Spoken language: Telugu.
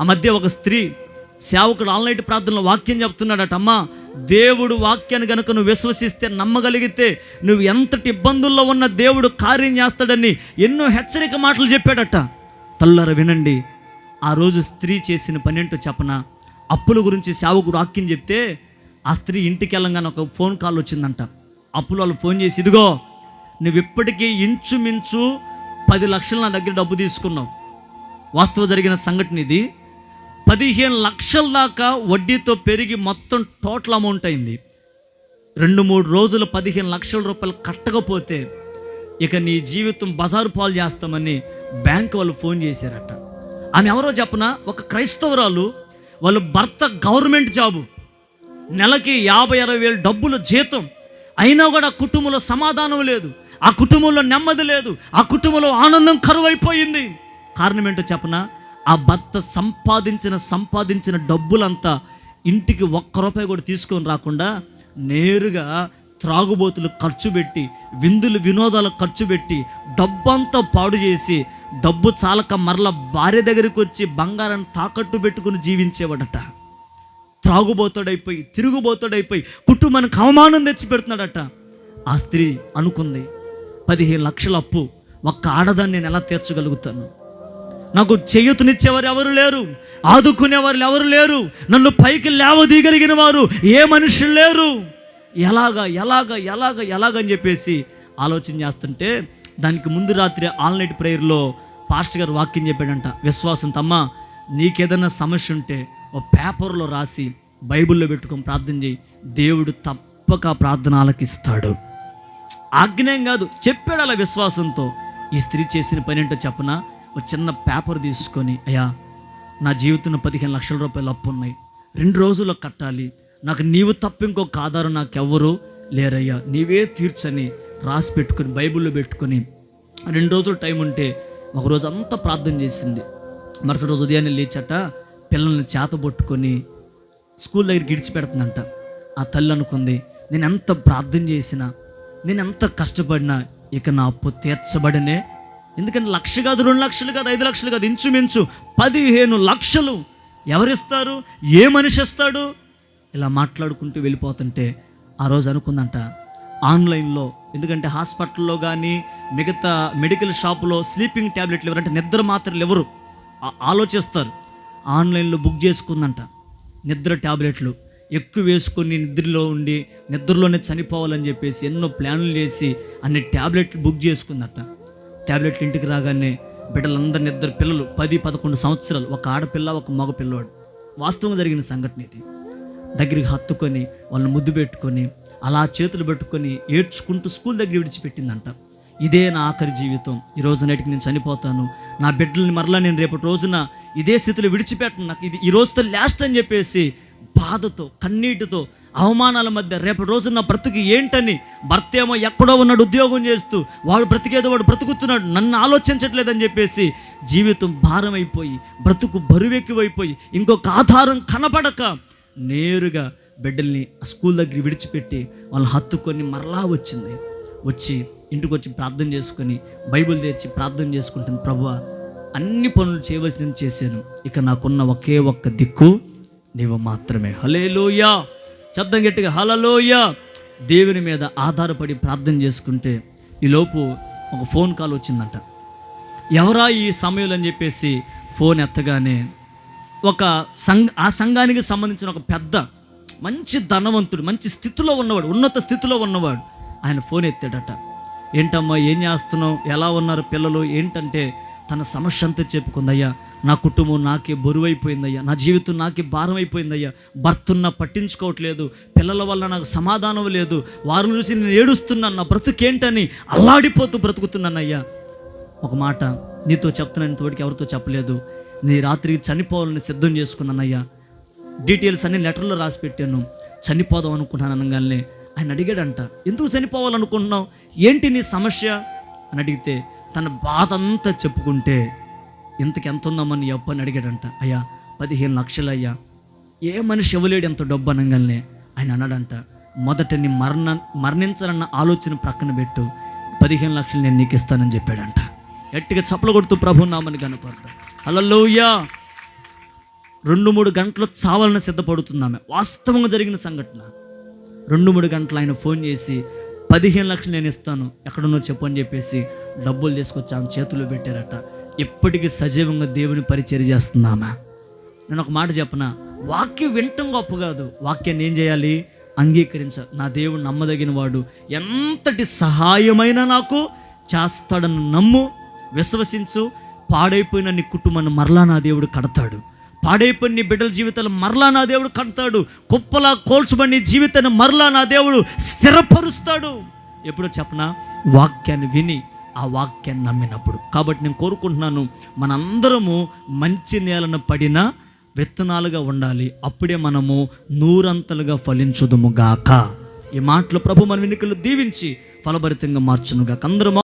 ఆ మధ్య ఒక స్త్రీ సేవకుడు ఆన్లైట్ ప్రార్థనలో వాక్యం చెప్తున్నాడట అమ్మా దేవుడు వాక్యాన్ని కనుక నువ్వు విశ్వసిస్తే నమ్మగలిగితే నువ్వు ఎంతటి ఇబ్బందుల్లో ఉన్న దేవుడు కార్యం చేస్తాడని ఎన్నో హెచ్చరిక మాటలు చెప్పాడట. తల్లర వినండి ఆ రోజు స్త్రీ చేసిన పని ఏంటో చెప్పన? అప్పుల గురించి సేవకుడు వాక్యం చెప్తే ఆ స్త్రీ ఇంటికి వెళ్ళంగానే ఒక ఫోన్ కాల్ వచ్చిందంట. అప్పులు వాళ్ళు ఫోన్ చేసి ఇదిగో నువ్వు ఇప్పటికీ ఇంచుమించు పది లక్షలు నా దగ్గర డబ్బు తీసుకున్నావు. వాస్తవ జరిగిన సంఘటన ఇది. పదిహేను లక్షల దాకా వడ్డీతో పెరిగి మొత్తం టోటల్ అమౌంట్ అయింది. రెండు మూడు రోజులు పదిహేను లక్షల రూపాయలు కట్టకపోతే ఇక నీ జీవితం బజారు పాలు చేస్తామని బ్యాంక్ వాళ్ళు ఫోన్ చేశారట. ఆమె ఎవరో చెప్పన? ఒక క్రైస్తవురాలు వాళ్ళ భర్త గవర్నమెంట్ జాబు. నెలకి యాభై అరవై వేలు డబ్బులు జీతం. అయినా కూడా ఆ కుటుంబంలో సమాధానం లేదు. ఆ కుటుంబంలో నెమ్మది లేదు. ఆ కుటుంబంలో ఆనందం కరువైపోయింది. కారణం ఏంటో చెప్పనా? ఆ భర్త సంపాదించిన సంపాదించిన డబ్బులంతా ఇంటికి ఒక్క రూపాయి కూడా తీసుకొని రాకుండా నేరుగా త్రాగుబోతులు ఖర్చు పెట్టి విందులు వినోదాలు ఖర్చు పెట్టి డబ్బంతా పాడు చేసి డబ్బు చాలక మరల భార్య దగ్గరికి వచ్చి బంగారాన్ని తాకట్టు పెట్టుకుని జీవించేవాడట. త్రాగుబోతాడైపోయి తిరుగుబోతాడైపోయి కుటుంబానికి అవమానం తెచ్చి పెడుతున్నాడట. ఆ స్త్రీ అనుకుంది పదిహేను లక్షల అప్పు ఒక్క ఆడదాన్ని నేను ఎలా తీర్చగలుగుతాను? నాకు చేయూతనిచ్చేవారు ఎవరు లేరు? ఆదుకునేవారు ఎవరు లేరు? నన్ను పైకి లేవదీయగలిగిన వారు ఏ మనుషులు లేరు? ఎలాగా ఎలాగ ఎలాగ ఎలాగని చెప్పేసి ఆలోచన చేస్తుంటే దానికి ముందు రాత్రి ఆల్ నైట్ ప్రేయర్లో పాస్టర్ గారు వాక్యం చెప్పాడంట. విశ్వాసం తమ్మ నీకేదైనా సమస్య ఉంటే ఓ పేపర్లో రాసి బైబిల్లో పెట్టుకొని ప్రార్థన చేయి. దేవుడు తప్పక ఆ ప్రార్థన ఆలకిస్తాడు ఆజ్ఞేయం కాదు చెప్పాడు అలా విశ్వాసంతో. ఈ స్త్రీ చేసిన పని ఏంటో చెప్పనా? ఒక చిన్న పేపర్ తీసుకొని అయ్యా నా జీవితంలో పదిహేను లక్షల రూపాయలు అప్పు ఉన్నాయి. రెండు రోజుల్లో కట్టాలి. నాకు నీవు తప్ప ఇంకొక ఆధారం నాకెవ్వరు లేరయ్యా. నీవే తీర్చని రాసి పెట్టుకొని బైబిల్లో పెట్టుకొని రెండు రోజులు టైం ఉంటే ఒక రోజు అంతా ప్రార్థన చేసింది. మరుసటి రోజు ఉదయాన్నే లేచట పిల్లల్ని చేతబొట్టుకొని స్కూల్ దగ్గరికి ఇడిచిపెడుతుందంట ఆ తల్లి అనుకుంది నేను ఎంత ప్రార్థన చేసినా నేను ఎంత కష్టపడినా ఇక నా అప్పు తీర్చబడనే ఎందుకంటే లక్ష కాదు రెండు లక్షలు కాదు ఐదు లక్షలు కాదు ఇంచుమించు పదిహేను లక్షలు ఎవరిస్తారు? ఏ మనిషి ఇస్తాడు ఇలా మాట్లాడుకుంటూ వెళ్ళిపోతుంటే ఆ రోజు అనుకుందంట ఆన్లైన్లో ఎందుకంటే హాస్పిటల్లో కానీ మిగతా మెడికల్ షాపులో స్లీపింగ్ ట్యాబ్లెట్లు ఎవరంటే నిద్ర మాత్రలు ఎవరు? ఆలోచిస్తారు. ఆన్లైన్లో బుక్ చేసుకుందంట నిద్ర ట్యాబ్లెట్లు ఎక్కువ వేసుకొని నిద్రలో ఉండి నిద్రలోనే చనిపోవాలని చెప్పేసి ఎన్నో ప్లాన్లు చేసి అన్ని ట్యాబ్లెట్లు బుక్ చేసుకుందట. ట్యాబ్లెట్లు ఇంటికి రాగానే బిడ్డలందరిని ఇద్దరు పిల్లలు పది పదకొండు సంవత్సరాలు ఒక ఆడపిల్ల ఒక మగ పిల్లవాడు వాస్తవంగా జరిగిన సంఘటన ఇది. దగ్గరికి హత్తుకొని వాళ్ళని ముద్దు పెట్టుకొని అలా చేతులు పెట్టుకొని ఏడ్చుకుంటూ స్కూల్ దగ్గర విడిచిపెట్టిందంట. ఇదే నా ఆఖరి జీవితం. ఈ రోజు నేటికి నేను చనిపోతాను. నా బిడ్డల్ని మరలా నేను రేపటి రోజున ఇదే స్థితిలో విడిచిపెట్టను. నాకు ఇది ఈ రోజుతో లాస్ట్ అని చెప్పేసి బాధతో కన్నీటితో అవమానాల మధ్య రేపు రోజున నా బ్రతుకు ఏంటని భర్త ఏమో ఎక్కడో ఉన్నాడు ఉద్యోగం చేస్తూ వాడు బ్రతికేదో వాడు బ్రతుకుతున్నాడు నన్ను ఆలోచించట్లేదని చెప్పేసి జీవితం భారం అయిపోయి బ్రతుకు బరువెక్కువైపోయి ఇంకొక ఆధారం కనపడక నేరుగా బిడ్డల్ని ఆ స్కూల్ దగ్గర విడిచిపెట్టి వాళ్ళని హత్తుకొని మరలా వచ్చింది. వచ్చి ఇంటికి వచ్చి ప్రార్థన చేసుకొని బైబిల్ తెరిచి ప్రార్థన చేసుకుంటుంది ప్రభు అన్ని పనులు చేయవలసింది చేశాను. ఇక నాకున్న ఒకే ఒక్క దిక్కు నీవు మాత్రమే. హలేలోయా శబ్దం గట్టిగా హలలోయ దేవుని మీద ఆధారపడి ప్రార్థన చేసుకుంటే ఈలోపు ఒక ఫోన్ కాల్ వచ్చిందంట. ఎవరా ఈ సమయంలో? అని చెప్పేసి ఫోన్ ఎత్తగానే ఒక సంఘ ఆ సంఘానికి సంబంధించిన ఒక పెద్ద మంచి ధనవంతుడు మంచి స్థితిలో ఉన్నవాడు ఉన్నత స్థితిలో ఉన్నవాడు ఆయన ఫోన్ ఎత్తాడట. ఏంటమ్మా ఏం చేస్తున్నావు? ఎలా ఉన్నారు పిల్లలు? ఏంటంటే తన సమస్య అంతా చెప్పుకుందయ్యా. నా కుటుంబం నాకే బరువైపోయిందయ్యా. నా జీవితం నాకే భారం అయిపోయిందయ్యా భర్తున్న పట్టించుకోవట్లేదు. పిల్లల వల్ల నాకు సమాధానం లేదు. వారిని చూసి నేను ఏడుస్తున్నాను. నా బ్రతుకేంటని అల్లాడిపోతూ బ్రతుకుతున్నానయ్యా. ఒక మాట నీతో చెప్తున్నాను తోడికి ఎవరితో చెప్పలేదు. నీ రాత్రికి చనిపోవాలని సిద్ధం చేసుకున్నానయ్యా. డీటెయిల్స్ అన్ని లెటర్లో రాసి పెట్టాను. చనిపోదాం అనుకుంటున్నాను అనగానే ఆయన అడిగాడంట ఎందుకు చనిపోవాలనుకుంటున్నావు? ఏంటి నీ సమస్య? అని అడిగితే తన బాధ అంతా చెప్పుకుంటే ఇంతకెంత ఉందామని ఎవ్వని అడిగాడంట. అయ్యా పదిహేను లక్షలు అయ్యా. ఏ మనిషి ఇవ్వలేడు ఎంత డబ్బు అనగానే. ఆయన అన్నాడంట మొదట నీ మరణ మరణించాలన్న ఆలోచన ప్రక్కన పెట్టు. పదిహేను లక్షలు నేను నీకు ఇస్తానని చెప్పాడంట. గట్టిగా చప్పలు కొడుతూ ప్రభు నామని కనపడతా అలలోయ్యా రెండు మూడు గంటలు చావాలని సిద్ధపడుతుందామె వాస్తవంగా జరిగిన సంఘటన. రెండు మూడు గంటలు ఆయన ఫోన్ చేసి పదిహేను లక్షలు నేను ఇస్తాను. ఎక్కడున్నో చెప్పు అని చెప్పేసి డబ్బులు తీసుకొచ్చి ఆమె చేతిలో పెట్టారట. ఎప్పటికీ సజీవంగా దేవుని పరిచయం చేస్తున్నామా. నేను ఒక మాట చెప్పనా? వాక్యం వినటం గొప్ప కాదు. వాక్యాన్ని ఏం చేయాలి? అంగీకరించ నా దేవుడు నమ్మదగిన వాడు. ఎంతటి సహాయమైనా నాకు చేస్తాడని నమ్ము విశ్వసించు పాడైపోయిన నీ కుటుంబాన్ని మరలా నా దేవుడు కడతాడు. పాడైపోయిన నీ బిడ్డల జీవితాలు మరలా నా దేవుడు కడతాడు. కుప్పలా కోల్చబడి జీవితాన్ని మరలా నా దేవుడు స్థిరపరుస్తాడు. ఎప్పుడో చెప్పనా? వాక్యాన్ని విని ఆ వాక్యాన్ని నమ్మినప్పుడు. కాబట్టి నేను కోరుకుంటున్నాను మనందరము మంచి నేలను పడిన విత్తనాలుగా ఉండాలి. అప్పుడే మనము నూరంతలుగా ఫలించుదుము గాక. ఈ మాటలు ప్రభు మన వెనుకలు దీవించి ఫలభరితంగా మార్చునుగాక. అందరూ